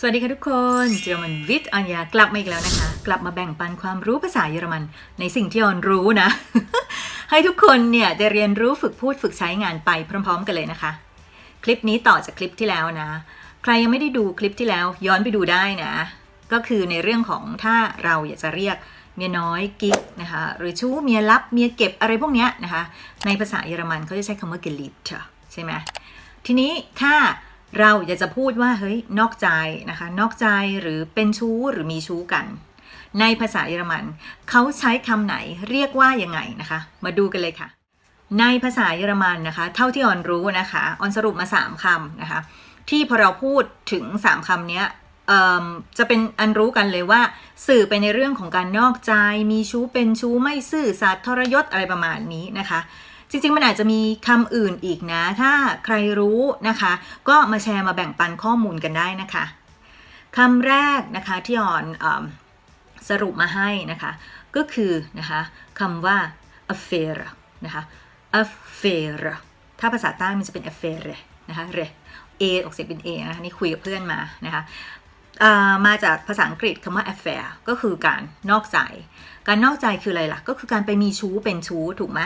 สวัสดีค่ะทุกคนเจอรมันวิทย์อัญญากลับมาอีกแล้วนะคะ กลับมาแบ่งปันความรู้ภาษาเยอรมันในสิ่งที่ออนรู้นะ ให้ทุกคนเนี่ยได้เรียนรู้ฝึกพูดฝึกใช้งานไปพร้อม ๆ กันเลยนะคะ คลิปนี้ต่อจากคลิปที่แล้วนะ ใครยังไม่ได้ดูคลิปที่แล้วย้อนไปดูได้นะ ก็คือในเรื่องของถ้าเราอยากจะเรียกเมียน้อยกิ๊กนะคะหรือชู้เมียลับเมียเก็บอะไรพวกนี้นะคะ ในภาษาเยอรมันเขาจะใช้คำว่า geliebte ใช่ไหมทีนี้ถ้า เราอยากจะพูดว่าเฮ้ยนอกใจนะคะนอกใจหรือเป็นชู้หรือมีชู้กัน ในภาษาเยอรมันเขาใช้คำไหนเรียกว่ายังไงนะคะ มาดูกันเลยค่ะ ในภาษาเยอรมันนะคะ เท่าที่ออนรู้นะคะออนสรุปมา 3คำนะคะ ที่พอเราพูดถึง 3คำนี้จะเป็นอันรู้กันเลยว่า สื่อไปในเรื่องของการนอกใจ มีชู้เป็นชู้ไม่ซื่อสัตย์ทรยศอะไรประมาณนี้นะคะ จริงๆ มันอาจจะมีคำอื่นอีกนะ ถ้าใครรู้นะคะ ก็มาแชร์มาแบ่งปันข้อมูลกันได้นะคะคำแรกนะคะที่ออนสรุปมาให้นะคะ ก็คือนะคะคำว่า affair นะคะ affair ถ้าภาษาใต้มันจะเป็น affair นะคะเร a ออกเสียงเป็น a นะคะนี่คุยกับเพื่อนมานะคะ มาจากภาษาอังกฤษคำว่า affair ก็คือการนอกใจ การนอกใจคืออะไรล่ะ ก็คือการไปมีชู้เป็นชู้ถูกไหม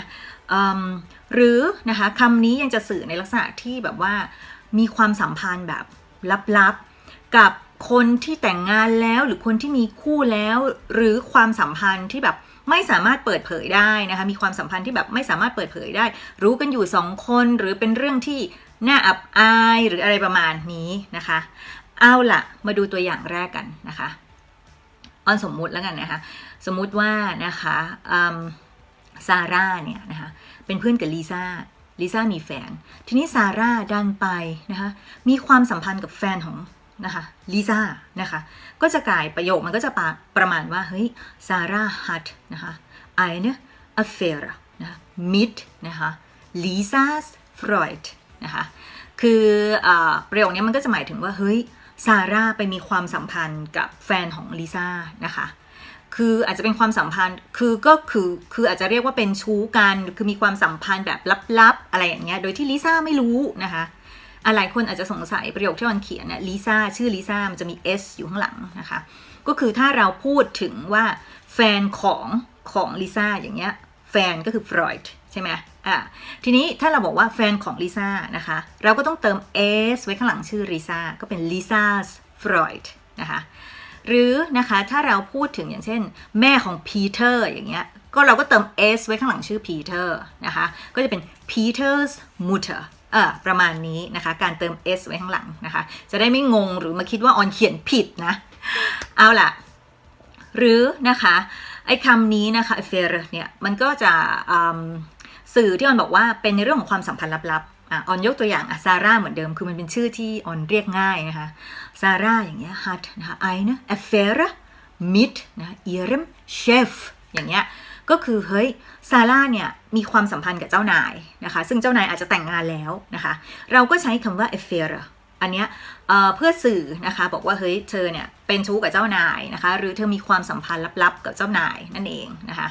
หรือนะคะคำนี้ยังจะสื่อในลักษณะที่แบบว่ามีความสัมพันธ์แบบลับๆ กับคนที่แต่งงานแล้วหรือคนที่มีคู่แล้ว หรือความสัมพันธ์ที่แบบไม่สามารถเปิดเผยได้นะคะ มีความสัมพันธ์ที่แบบไม่สามารถเปิดเผยได้ รู้กันอยู่สองคนหรือเป็นเรื่องที่น่าอับอายหรืออะไรประมาณนี้นะคะ เอาละมาดูตัวอย่างแรกกันนะคะออนสมมุติแล้วกันนะคะ สมมุติว่านะคะซาร่าเนี่ยนะคะเป็นเพื่อนกับลิซ่าลิซ่ามีแฟน ทีนี้ซาร่าดันไปนะคะมีความสัมพันธ์กับแฟนของนะคะลิซ่านะคะก็จะกลายประโยคมันก็จะปประมาณว่าเฮ้ยซาร่า hat นะคะ eine Affäre นะคะ mit นะคะ Lisas Freund นะคะคืออประโยคนี้มันก็จะหมายถึงว่าเฮ้ย ซาร่าไปมีความสัมพันธ์กับแฟนของลิซ่านะคะคืออาจจะเป็นความสัมพันธ์ คือก็คือ คืออาจจะเรียกว่าเป็นชู้กัน คือมีความสัมพันธ์แบบลับๆ อะไรอย่างเงี้ย โดยที่ลิซ่าไม่รู้นะคะอะหลายคนอาจจะสงสัยประโยคที่มันเขียนเนี่ยลิซ่าชื่อลิซ่ามันจะมี S อยู่ข้างหลังนะคะ ก็คือถ้าเราพูดถึงว่าแฟนของของลิซ่าอย่างเงี้ย แฟนก็คือฟรอยด์ใช่ไหม อะทีนี้ถ้าเราบอกว่าแฟนของลิซ่านะคะ เราก็ต้องเติม s ไว้ข้างหลังชื่อลิซ่าก็เป็นลิซ่าฟรอยด์นะคะหรือนะคะถ้าเราพูดถึงอย่างเช่น แม่ของพีเตอร์อย่างเงี้ยก็เราก็เติม s ไว้ข้างหลังชื่อพีเตอร์นะคะก็จะเป็น Peter's Mutter เออประมาณนี้นะคะ การเติม s ไว้ข้างหลังนะคะ จะได้ไม่งงหรือมาคิดว่าออนเขียนผิดนะ เอาล่ะ หรือนะคะ ไอ้คำนี้นะคะ affair เนี่ย มันก็จะ สื่อที่ออนบอกว่าเป็นในเรื่องของความสัมพันธ์ลับๆอะออนยกตัวอย่างอะซาร่าเหมือนเดิมคือมันเป็นชื่อที่ออนเรียกง่ายนะคะซาร่าอย่างเงี้ย hat นะคะ eine Affäre mit นะ ihrem Chef อย่างเงี้ยก็คือเฮ้ยซาร่าเนี่ยมีความสัมพันธ์กับเจ้านายนะคะซึ่งเจ้านายอาจจะแต่งงานแล้วนะคะเราก็ใช้คำว่า affair อันเนี้ยเเพื่อสื่อนะคะบอกว่าเฮ้ยเธอเนี่ยเป็นชู้กับเจ้านายนะคะหรือเธอมีความสัมพันธ์ลับๆกับเจ้านายนั่นเองนะคะ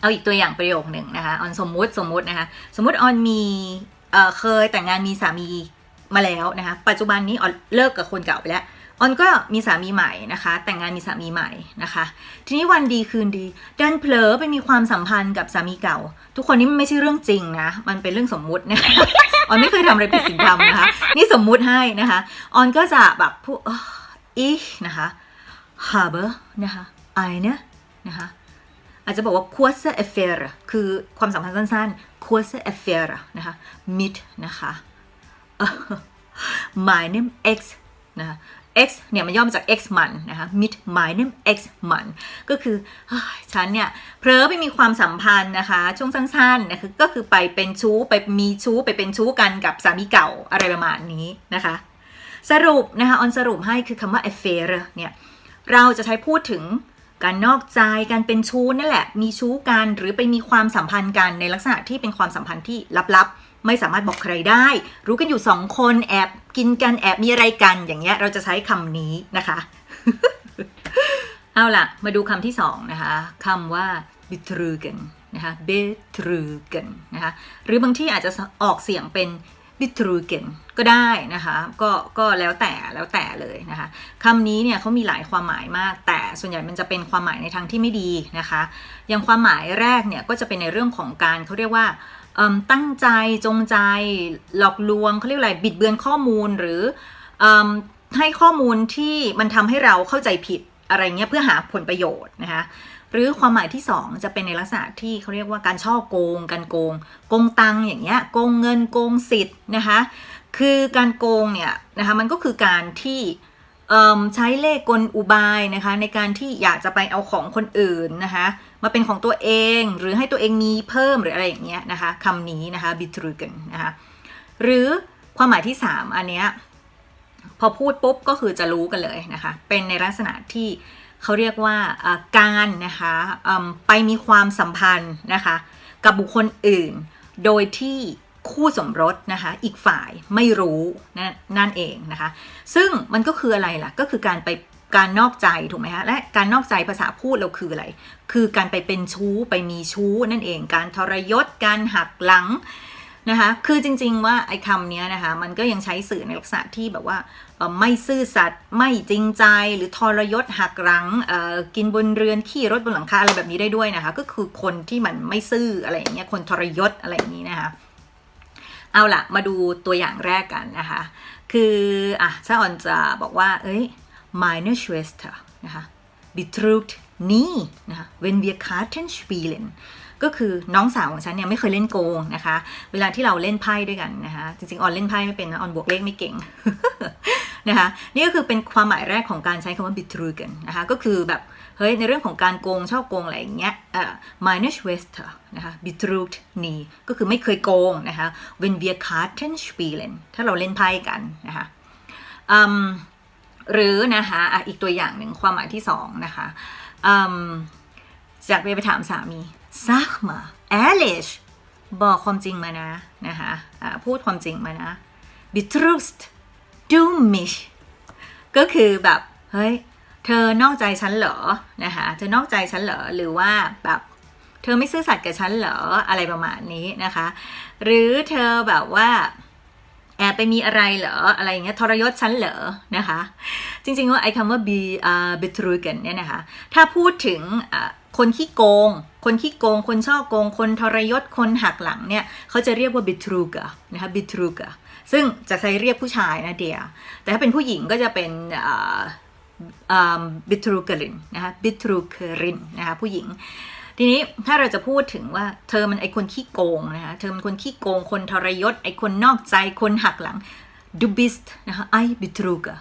เอาอีกตัวอย่างประโยคหนึ่งนะคะออนสมมุติสมมุตินะคะสมมุติออนมีเออเคยแต่งงานมีสามีมาแล้วนะคะ ปัจจุบันนี้ออนเลิกกับคนเก่าไปแล้วออนก็มีสามีใหม่นะคะ แต่งงานมีสามีใหม่นะคะ ทีนี้วันดีคืนดี ดันเผลอไปมีความสัมพันธ์กับสามีเก่า ทุกคนนี้มันไม่ใช่เรื่องจริงนะ มันเป็นเรื่องสมมุตินะออนไม่เคยทำอะไรผิดศีลธรรมนะคะ นี่สมมุติให้นะคะออนก็จะแบบพูดอีนะคะ habe นะคะ eine นะคะ อาจจะบอกว่า kurze Affäre คือความสัมพันธ์สั้นๆ kurze Affäre นะคะ mit นะคะ meinem ex นะคะ x เนี่ยมันย่อมาจาก x มันนะคะ mit meinem ex มันก็คือฉันเนี่ยเผลอไปมีความสัมพันธ์นะคะ ช่วงสั้นๆนะคะก็คือไปเป็นชู้ไปมีชู้ไปเป็นชู้กันกับสามีเก่าอะไรประมาณนี้นะคะ สรุปนะคะออนสรุปให้คือคำว่า affair เนี่ยเราจะใช้พูดถึง การนอกใจการเป็นชู้นั่นแหละ มีชู้กันหรือไปมีความสัมพันธ์กันในลักษณะที่เป็นความสัมพันธ์ที่ลับๆ ไม่สามารถบอกใครได้ รู้กันอยู่สองคนแอบกินกันแอบมีอะไรกันอย่างเงี้ยเราจะใช้คำนี้นะคะ เอาล่ะ มาดูคำที่สองนะคะคำว่า betrügen นะคะ betrügen นะคะหรือบางที่อาจจะออกเสียงเป็น betrügen ก็ได้นะคะก็ก็แล้วแต่แล้วแต่เลยนะคะคำนี้เนี่ยเขามีหลายความหมายมาก แต่ส่วนใหญ่มันจะเป็นความหมายในทางที่ไม่ดีนะคะอย่างความหมายแรกเนี่ยก็จะเป็นในเรื่องของการเขาเรียกว่าตั้งใจจงใจหลอกลวงเขาเรียกอะไรบิดเบือนข้อมูลหรืออให้ข้อมูลที่มันทำให้เราเข้าใจผิดอะไรเงี้ยเพื่อหาผลประโยชน์นะคะ หรือความหมายที่ 2 จะเป็นในลักษณะที่เขาเรียกว่าการช่อโกง การโกง โกงตังอย่างเงี้ย โกงเงินโกงสิทธิ์นะคะ คือการโกงเนี่ยนะคะมันก็คือการที่เอิ่มใช้เล่ห์กลอุบายนะคะในการที่อยากจะไปเอาของคนอื่นนะคะมาเป็นของตัวเองหรือให้ตัวเองมีเพิ่มหรืออะไรอย่างเงี้ยนะคะคำนี้นะคะ betrügen นะคะหรือความหมายที่ 3 อันเนี้ยพอพูดปุ๊บก็คือจะรู้กันเลยนะคะเป็นในลักษณะที่ เขาเรียกว่าการนะคะไปมีความสัมพันธ์นะคะกับบุคคลอื่น โดยที่คู่สมรสนะคะอีกฝ่ายไม่รู้นนนั่นเองนะคะ ซึ่งมันก็คืออะไรล่ะก็คือการไปการนอกใจถูกไหมคะและการนอกใจภาษาพูดเราคืออะไร คือการไปเป็นชู้ไปมีชู้นั่นเอง การทรยศการหักหลัง นะคะ คือจริง ๆ ว่าไอ้คำนี้นะคะ มันก็ยังใช้สื่อในลักษณะที่แบบว่าไม่ซื่อสัตย์ไม่จริงใจหรือทรยศหักหลังกินบนเรือนขี่รถบนหลังคาอะไรแบบนี้ได้ด้วยนะคะ ก็คือคนที่มันไม่ซื่ออะไรอย่างเงี้ยคนทรยศอะไรอย่างนี้นะคะ เอาละมาดูตัวอย่างแรกกันนะคะ คืออะถ้าออนจะบอกว่า เอ้ย meine Schwester นะคะ betrügt nie นะคะ wenn wir Karten spielen ก็คือน้องสาวของฉันเนี่ยไม่เคยเล่นโกงนะคะ เวลาที่เราเล่นไพ่ด้วยกันนะคะ จริงๆออนเล่นไพ่ไม่เป็นนะออนบวกเลขไม่เก่งนะคะนี่ก็คือเป็นความหมายแรกของการใช้คำว่า betrügen นะคะก็คือแบบเฮ้ยในเรื่องของการโกงชอบโกงอะไรอย่างเงี้ยเอ่อ meine Schwester นะคะ betrügt nie ก็คือไม่เคยโกงนะคะ wenn wir Karten spielen ถ้าเราเล่นไพ่กันนะคะหรือนะคะอะอีกตัวอย่างหนึ่งความหมายที่สองนะคะจากไปไปถามสามี sag mal ehrlich บอกความจริงมานะนะคะะพูดความจริงมานะ betrügst du mich ก็คือแบบเฮ้ยเธอนอกใจฉันเหรอนะคะเธอนอกใจฉันเหรอหรือว่าแบบเธอไม่ซื่อสัตย์กับฉันเหรออะไรประมาณนี้นะคะ หรือเธอแบบว่าแอบไปมีอะไรเหรออะไรอย่างเงี้ยทรยศฉันเหรอนะคะ จริงๆว่าไอ้คำว่า be uh, betrügen เนี่ยนะคะ ถ้าพูดถึงคนขี้โกง คนขี้โกง คนชอบโกง คนทรยศ คนหักหลังเนี่ยเขาจะเรียกว่า betrüger นะคะ betrüger ซึ่งจะใช้เรียกผู้ชายนะเดีย แต่ถ้าเป็นผู้หญิงก็จะเป็นอ่าบิทรูเกรินนะคะบิทรูเกรินนะคะผู้หญิงทีนี้ถ้าเราจะพูดถึงว่าเธอมันไอคนขี้โกงนะคะเธอมันคนขี้โกง คนทรยศ ไอคนนอกใจ คนหักหลัง du bist นะคะ I betrüger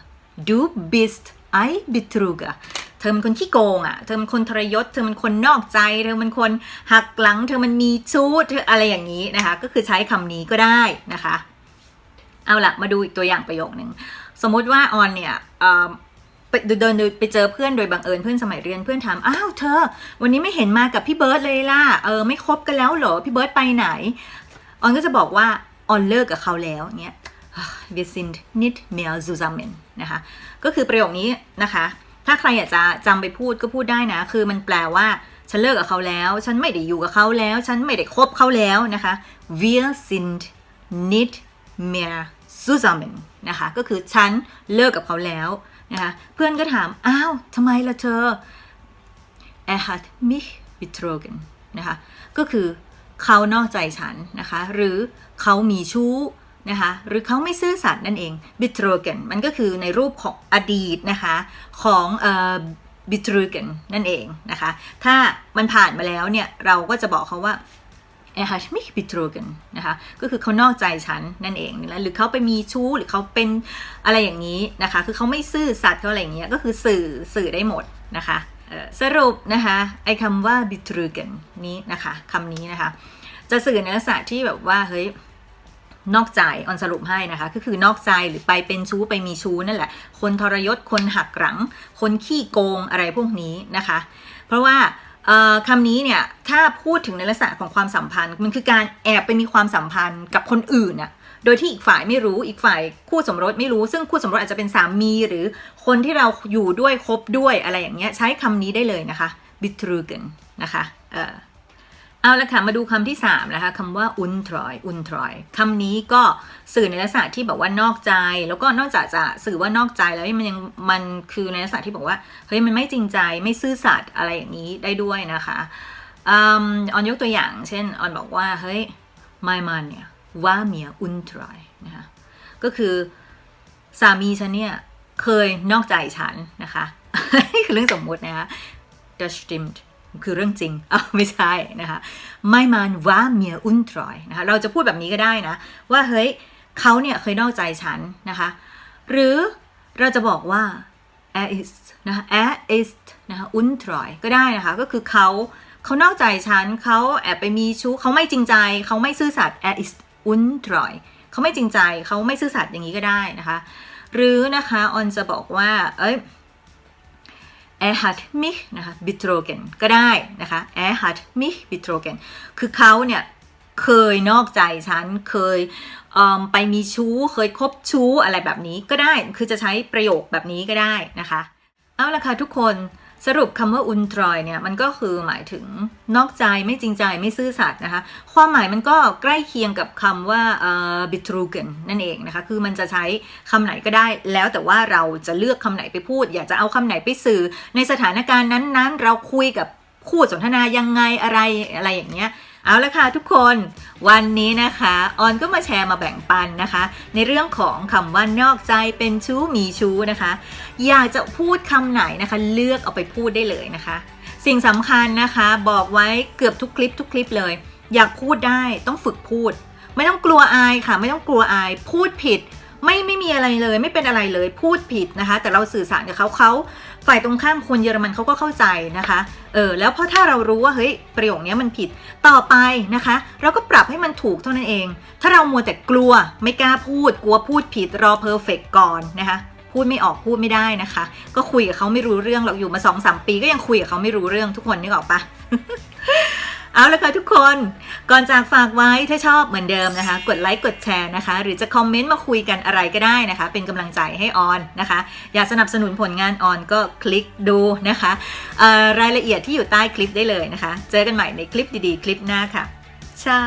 du bist I betrüger เธอมันคนขี้โกงอะ เธอมันคนทรยศ เธอมันคนนอกใจ เธอมันคนหักหลัง เธอมันมีชู้ เธออะไรอย่างนี้นะคะ ก็คือใช้คำนี้ก็ได้นะคะ เอาละมาดูอีกตัวอย่างประโยคหนึ่ง สมมติว่าออนเนี่ยเดินไปเจอเพื่อนโดยบังเอิญเพื่อนสมัยเรียนเพื่อนถามอ้าวเธอ วันนี้ไม่เห็นมากับพี่เบิร์ดเลยล่ะ เออไม่คบกันแล้วเหรอ พี่เบิร์ดไปไหน ออนก็จะบอกว่าออนเลิกกับเขาแล้วเนี่ย wir sind nicht mehr zusammen นะคะ ก็คือประโยคนี้นะคะ ถ้าใครอยากจะจำไปพูดก็พูดได้นะ คือมันแปลว่า ฉันเลิกกับเขาแล้ว ฉันไม่ได้อยู่กับเขาแล้ว ฉันไม่ได้คบเขาแล้วนะคะ wir sind nicht mehr zusammen นะคะ ก็คือฉันเลิกกับเขาแล้วนะคะ เพื่อนก็ถาม อ้าวทำไมล่ะเธอ er hat mich betrogen นะคะ ก็คือเขานอกใจฉันนะคะ หรือเขามีชู้ นะคะหรือเขาไม่ซื่อสัตย์นั่นเอง betrogen มันก็คือในรูปของอดีตนะคะของเอ่อ betrogen นั่นเองนะคะถ้ามันผ่านมาแล้วเนี่ยเราก็จะบอกเขาว่า er hat mich betrogen นะคะก็คือเขานอกใจฉันนั่นเองนะหรือเขาไปมีชู้หรือเขาเป็นอะไรอย่างนี้นะคะคือเขาไม่ซื่อสัตย์เขาอะไรอย่างเงี้ยก็คือสื่อสื่อได้หมดนะคะสรุปนะคะไอ้คำว่า betrogen นี้นะคะคำนี้นะคะจะสื่อในลักษณะที่แบบว่าเฮ้ย นอกใจออนสรุปให้นะคะ ก็คือนอกใจหรือไปเป็นชู้ไปมีชู้นั่นแหละ คนทรยศคนหักหลัง คนขี้โกงอะไรพวกนี้นะคะ เพราะว่าคำนี้เนี่ยถ้าพูดถึงในลักษณะของความสัมพันธ์ มันคือการแอบไปมีความสัมพันธ์กับคนอื่นน่ะโดยที่อีกฝ่ายไม่รู้อีกฝ่ายคู่สมรสไม่รู้ ซึ่งคู่สมรสอาจจะเป็นสามีหรือคนที่เราอยู่ด้วยคบด้วยอะไรอย่างเงี้ยใช้คำนี้ได้เลยนะคะ betrügen นะคะ เอาละค่ะมาดูคำที่3นะคะคำว่าอุนทรอยอุนทรอยคำนี้ก็สื่อในลักษณะที่บอกว่านอกใจ แล้วก็นอกจากจะสื่อว่านอกใจแล้วมันยังมันคือในลักษณะที่บอกว่าเฮ้ยมันไม่จริงใจไม่ซื่อสัตย์อะไรอย่างนี้ได้ด้วยนะคะอออนยกตัวอย่าง เช่นออนบอกว่าเฮ้ยไม่มันเนี่ยว่าเมียอุนทรอยนะคะก็คือสามีฉันเนี่ยเคยนอกใจฉันนะคะนี่คือเรื่องสมมุตินะคะ das stimmt คือเรื่องจริงอ้าไม่ใช่นะคะไม่มันว่าเมียอุนทรอยนะคะเราจะพูดแบบนี้ก็ได้นะ ว่าเฮ้ยเขาเนี่ยเคยนอกใจฉันนะคะหรือเราจะบอกว่า er ist นะคะ er ist นะคะ untreu ก็ได้นะคะ ก็คือเขาเขานอกใจฉันเขาแอบไปมีชู้เขาไม่จริงใจเขาไม่ซื่อสัตย์ er ist untreu เขาไม่จริงใจเขาไม่ซื่อสัตย์อย่างนี้ก็ได้นะคะ หรือนะคะออนจะบอกว่า เอ้ย er hat mich นะคะ betrogen ก็ได้นะคะ er hat mich betrogen คือเขาเนี่ยเคยนอกใจฉัน เคยเไปมีชู้ เคยคบชู้อะไรแบบนี้ก็ได้ คือจะใช้ประโยคแบบนี้ก็ได้นะคะ เอาละค่ะทุกคน สรุปคำว่าอุนทรอยเนี่ยมันก็คือหมายถึงนอกใจไม่จริงใจไม่ซื่อสัตย์นะคะ ความหมายมันก็ใกล้เคียงกับคำว่าเอ่อบิทรูเกนนั่นเองนะคะ คือมันจะใช้คำไหนก็ได้ แล้วแต่ว่าเราจะเลือกคำไหนไปพูด อยากจะเอาคำไหนไปสื่อ ในสถานการณ์นั้นๆ เราคุยกับคู่สนทนายังไงอะไรอะไรอย่างเงี้ย เอาละค่ะทุกคนวันนี้นะคะออนก็มาแชร์มาแบ่งปันนะคะ ในเรื่องของคำว่านอกใจเป็นชู้มีชู้นะคะ อยากจะพูดคำไหนนะคะ เลือกเอาไปพูดได้เลยนะคะ สิ่งสำคัญนะคะบอกไว้เกือบทุกคลิปทุกคลิปเลย อยากพูดได้ต้องฝึกพูด ไม่ต้องกลัวอายค่ะ ไม่ต้องกลัวอาย พูดผิด ไม่ไม่มีอะไรเลย ไม่เป็นอะไรเลยพูดผิดนะคะ แต่เราสื่อสารกับเขาเขาฝ่ายตรงข้ามคนเยอรมันเขาก็เข้าใจนะคะเออแล้วเพราะถ้าเรารู้ว่าเฮ้ยประโยคนี้มันผิดต่อไปนะคะ เราก็ปรับให้มันถูกเท่านั้นเอง ถ้าเรามัวแต่กลัวไม่กล้าพูด กลัวพูดผิดรอเพอร์เฟกก่อนนะคะพูดไม่ออกพูดไม่ได้นะคะ ก็คุยกับเขาไม่รู้เรื่องเราอยู่มา2อสปีก็ยังคุยกับเขาไม่รู้เรื่องทุกคนนึกออกปะ เอาละค่ะทุกคน ก่อนจากฝากไว้ถ้าชอบเหมือนเดิมนะคะ กดไลค์กดแชร์นะคะ หรือจะคอมเมนต์มาคุยกันอะไรก็ได้นะคะ เป็นกำลังใจให้ออนนะคะ อยากสนับสนุนผลงานออนก็คลิกดูนะคะรายละเอียดที่อยู่ใต้คลิปได้เลยนะคะ เจอกันใหม่ในคลิปดีๆ คลิปหน้าค่ะเช้า